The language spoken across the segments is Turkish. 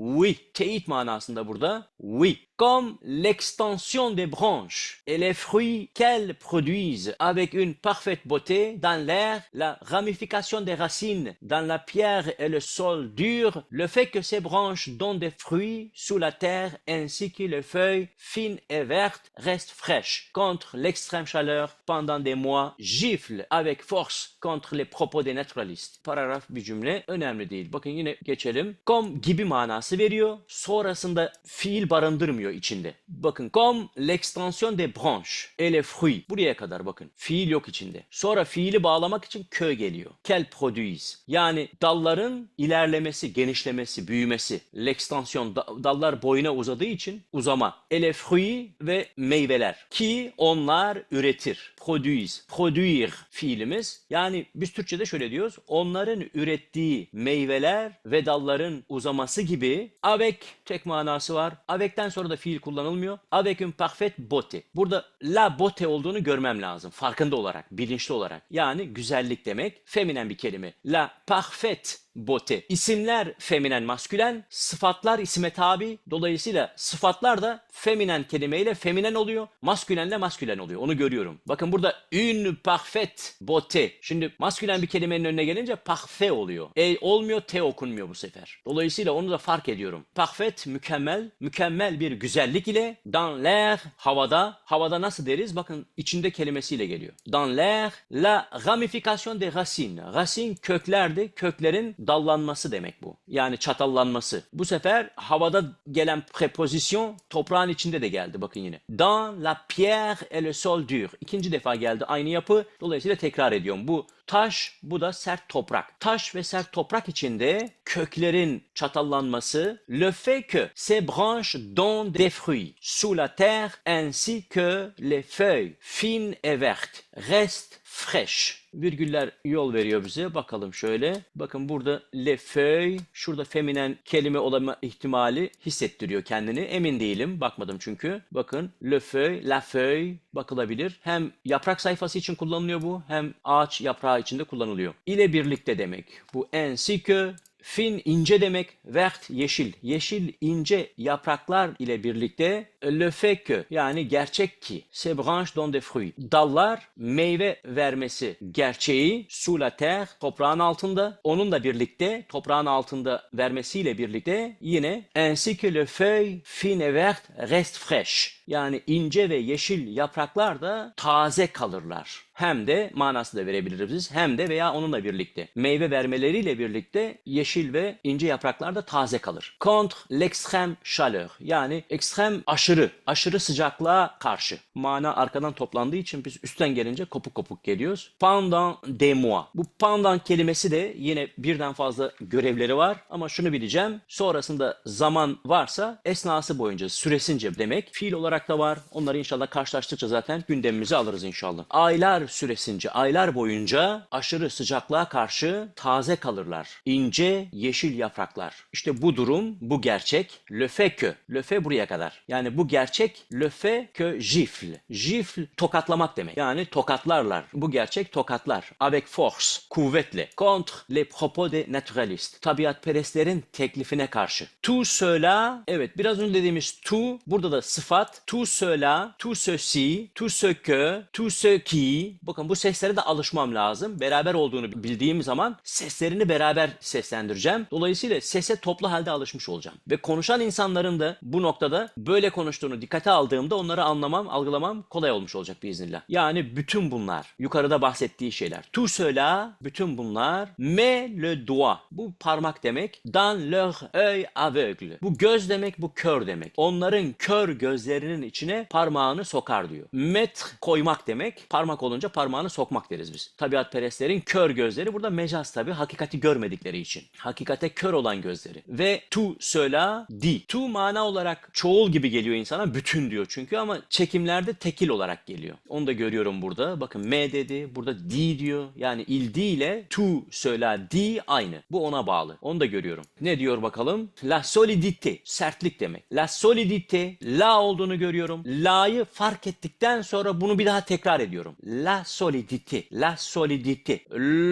Oui. Teyit manasında burada. Oui. Comme l'extension des branches et les fruits qu'elles produisent avec une parfaite beauté dans l'air, la ramification des racines dans la pierre et le sol dur, le fait que ces branches donnent des fruits sous la terre ainsi que les feuilles fines et vertes restent fraîches contre l'extrême chaleur pendant des mois, giflent avec force contre les propos des naturalistes. Paragraf bir cümle önemli değil. Bakın yine geçelim. Com gibi manası veriyor. Sonrasında fiil barındırmıyor içinde. Bakın comme l'extension des branches et les fruits. Buraya kadar bakın. Fiil yok içinde. Sonra fiili bağlamak için kö geliyor. Quel produisent. Yani dalların ilerlemesi, genişlemesi, büyümesi. L'extension da- dallar boyuna uzadığı için uzama. Et les fruits ve meyveler. Ki onlar üretir. Produise. Produire fiilimiz. Yani biz Türkçe'de şöyle diyoruz. Onların ürettiği meyveler ve dalların uzaması gibi avec tek manası var. Avec'ten sonra da fiil kullanılmıyor. Avec une parfaite beauté. Burada la beauté olduğunu görmem lazım. Farkında olarak, bilinçli olarak. Yani güzellik demek. Feminen bir kelime. La parfaite beauté. İsimler feminen, maskülen, sıfatlar isime tabi. Dolayısıyla sıfatlar da feminen kelimeyle feminen oluyor, maskülenle maskülen oluyor. Onu görüyorum. Bakın burada une parfaite beauté. Şimdi maskülen bir kelimenin önüne gelince parfait oluyor. E olmuyor, te okunmuyor bu sefer. Dolayısıyla onu da fark ediyorum. Parfait mükemmel, mükemmel bir güzellik ile dans l'air havada. Havada nasıl deriz? Bakın içinde kelimesiyle geliyor. Dans l'air la ramification des racines. Racine köklerdi. Köklerin dallanması demek bu. Yani çatallanması. Bu sefer havada gelen preposition toprağın içinde de geldi bakın yine. Dans la pierre et le sol dur. İkinci defa geldi aynı yapı. Dolayısıyla tekrar ediyorum. Bu taş, bu da sert toprak. Taş ve sert toprak içinde köklerin çatallanması, le fait que ces branches donnent des fruits sous la terre ainsi que les feuilles fines et vertes restent fraîches. Virgüller yol veriyor bize. Bakalım şöyle. Bakın burada le feuille, şurada feminen kelime olma ihtimali hissettiriyor kendini. Emin değilim. Bakmadım çünkü. Bakın le feuille, la feuille bakılabilir. Hem yaprak sayfası için kullanılıyor bu hem ağaç yaprağı içinde kullanılıyor. İle birlikte demek. Bu ainsi que Fin ince demek, vert yeşil. Yeşil ince yapraklar ile birlikte le fait que yani gerçek ki ces branches donnent des fruits. Dallar meyve vermesi gerçeği sous la terre toprağın altında. Onunla birlikte toprağın altında vermesiyle birlikte yine ainsi que le feuille fine verte reste fraîche. Yani ince ve yeşil yapraklar da taze kalırlar. Hem de manası da verebiliriz. Hem de veya onunla birlikte. Meyve vermeleriyle birlikte yeşil ve ince yapraklar da taze kalır. Contre l'extrême chaleur. Yani ekstrem aşırı, aşırı sıcaklığa karşı. Mana arkadan toplandığı için biz üstten gelince kopuk kopuk geliyoruz. Pendant des mois. Bu pendant kelimesi de yine birden fazla görevleri var. Ama şunu bileceğim. Sonrasında zaman varsa esnası boyunca süresince demek. Fiil olarak da var. Onları inşallah karşılaştıkça zaten gündemimize alırız inşallah. Aylar süresince, aylar boyunca aşırı sıcaklığa karşı taze kalırlar. İnce yeşil yapraklar. İşte bu durum, bu gerçek. Le fait. Le fait buraya kadar. Yani bu gerçek le fait que gifle. Gifle tokatlamak demek. Yani tokatlarlar. Bu gerçek tokatlar. Avec force. Kuvvetle. Contre les propos des naturalistes. Tabiatperestlerin teklifine karşı. Tout cela, evet biraz önce dediğimiz tout, burada da sıfat. Tout cela, tout ceci, tout ce que, tout ce qui. Bakın bu seslere de alışmam lazım. Beraber olduğunu bildiğim zaman seslerini beraber seslendireceğim. Dolayısıyla sese toplu halde alışmış olacağım. Ve konuşan insanların da bu noktada böyle konuştuğunu dikkate aldığımda onları anlamam, algılamam kolay olmuş olacak biiznillah. Yani bütün bunlar, yukarıda bahsettiği şeyler. Tout cela, bütün bunlar, mais le doigt, bu parmak demek, dans leur œil aveugle. Bu göz demek, bu kör demek. Onların kör gözlerinin içine parmağını sokar diyor. Mettre koymak demek, parmak olunca parmağını sokmak deriz biz. Tabiatperestlerin kör gözleri burada mecaz tabi, hakikati görmedikleri için. Hakikate kör olan gözleri. Ve tout cela dit. Tout mana olarak çoğul gibi geliyor insana bütün diyor çünkü ama çekimlerde tekil olarak geliyor. Onu da görüyorum burada. Bakın M dedi. Burada di diyor. Yani il di ile tu söyler di aynı. Bu ona bağlı. Onu da görüyorum. Ne diyor bakalım? La solidité. Sertlik demek. La solidité. La olduğunu görüyorum. La'yı fark ettikten sonra bunu bir daha tekrar ediyorum. La solidité. La solidité.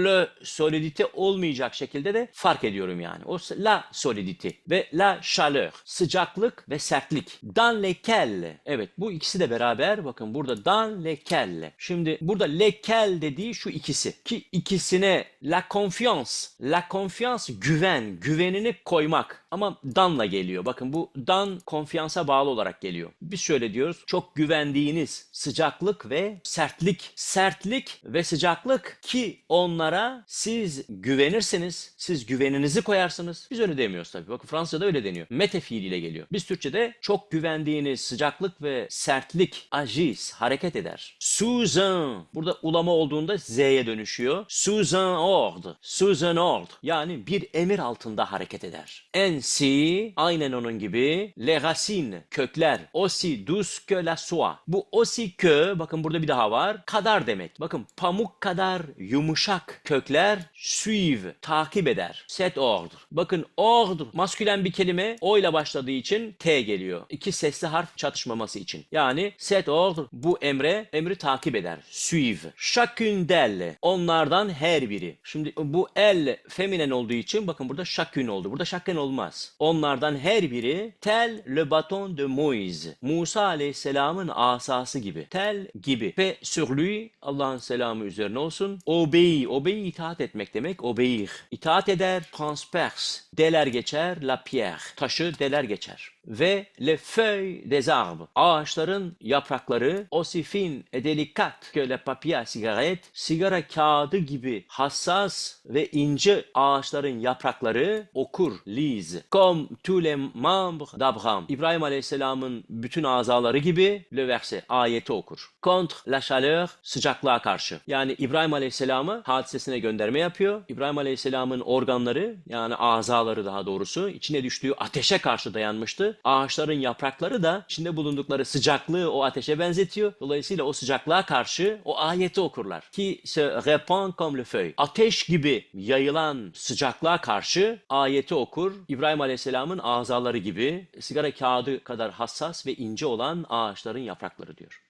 Le solidité olmayacak şekilde de fark ediyorum yani. O la solidité ve la chaleur. Sıcaklık ve sertlik. Lesquels. Evet bu ikisi de beraber bakın burada dans lesquels. Şimdi burada lesquels dediği şu ikisi. Ki ikisine la confiance. La confiance güven. Güvenini koymak. Ama danla geliyor. Bakın bu dan konfiyansa bağlı olarak geliyor. Biz şöyle diyoruz. Çok güvendiğiniz sıcaklık ve sertlik. Sertlik ve sıcaklık ki onlara siz güvenirsiniz. Siz güveninizi koyarsınız. Biz öyle demiyoruz tabii. Bakın Fransızca'da öyle deniyor. Mete fiiliyle geliyor. Biz Türkçe'de çok güvendiğiniz sıcaklık ve sertlik agis hareket eder. Sous un burada ulama olduğunda Z'ye dönüşüyor. Sous un ordre. Sous un ordre. Yani bir emir altında hareket eder. Ainsi aynen onun gibi les racines kökler aussi douce que la soie. Bu aussi que bakın burada bir daha var. Kadar demek. Bakın pamuk kadar yumuşak kökler suivent takip eder. Cet ordre. Bakın ordre maskülen bir kelime o ile başladığı için T geliyor. İki sesli harf çatışmaması için. Yani cet ordre bu emre emri takip eder. Suive. Chacune d'elle. Onlardan her biri. Şimdi bu el feminen olduğu için bakın burada chacune oldu. Burada chacun olmaz. Onlardan her biri tel le bâton de Moïse. Musa aleyhisselamın asası gibi. Tel gibi. Ve sur lui Allah'ın selamı üzerine olsun. Obey. Obey itaat etmek demek. Obéir. İtaat eder. Transperce. Deler geçer. La pierre. Taşı deler geçer ve les feuilles des arbres. Ağaçların yaprakları aussi fin et délicates que le papier cigarette. Sigara kağıdı gibi hassas ve ince ağaçların yaprakları okur, lise. Comme tous les membres d'Abraham. İbrahim Aleyhisselam'ın bütün azaları gibi le verset, ayeti okur. Contre la chaleur, sıcaklığa karşı. Yani İbrahim Aleyhisselam'ı hadisesine gönderme yapıyor. İbrahim Aleyhisselam'ın organları yani azaları daha doğrusu içine düştüğü ateşe karşı dayanmıştı. Ağaçların yaprakları da içinde bulundukları sıcaklığı o ateşe benzetiyor. Dolayısıyla o sıcaklığa karşı o ayeti okurlar. Ki se répand comme le feuille. Ateş gibi yayılan sıcaklığa karşı ayeti okur. İbrahim Aleyhisselam'ın azaları gibi sigara kağıdı kadar hassas ve ince olan ağaçların yaprakları diyor.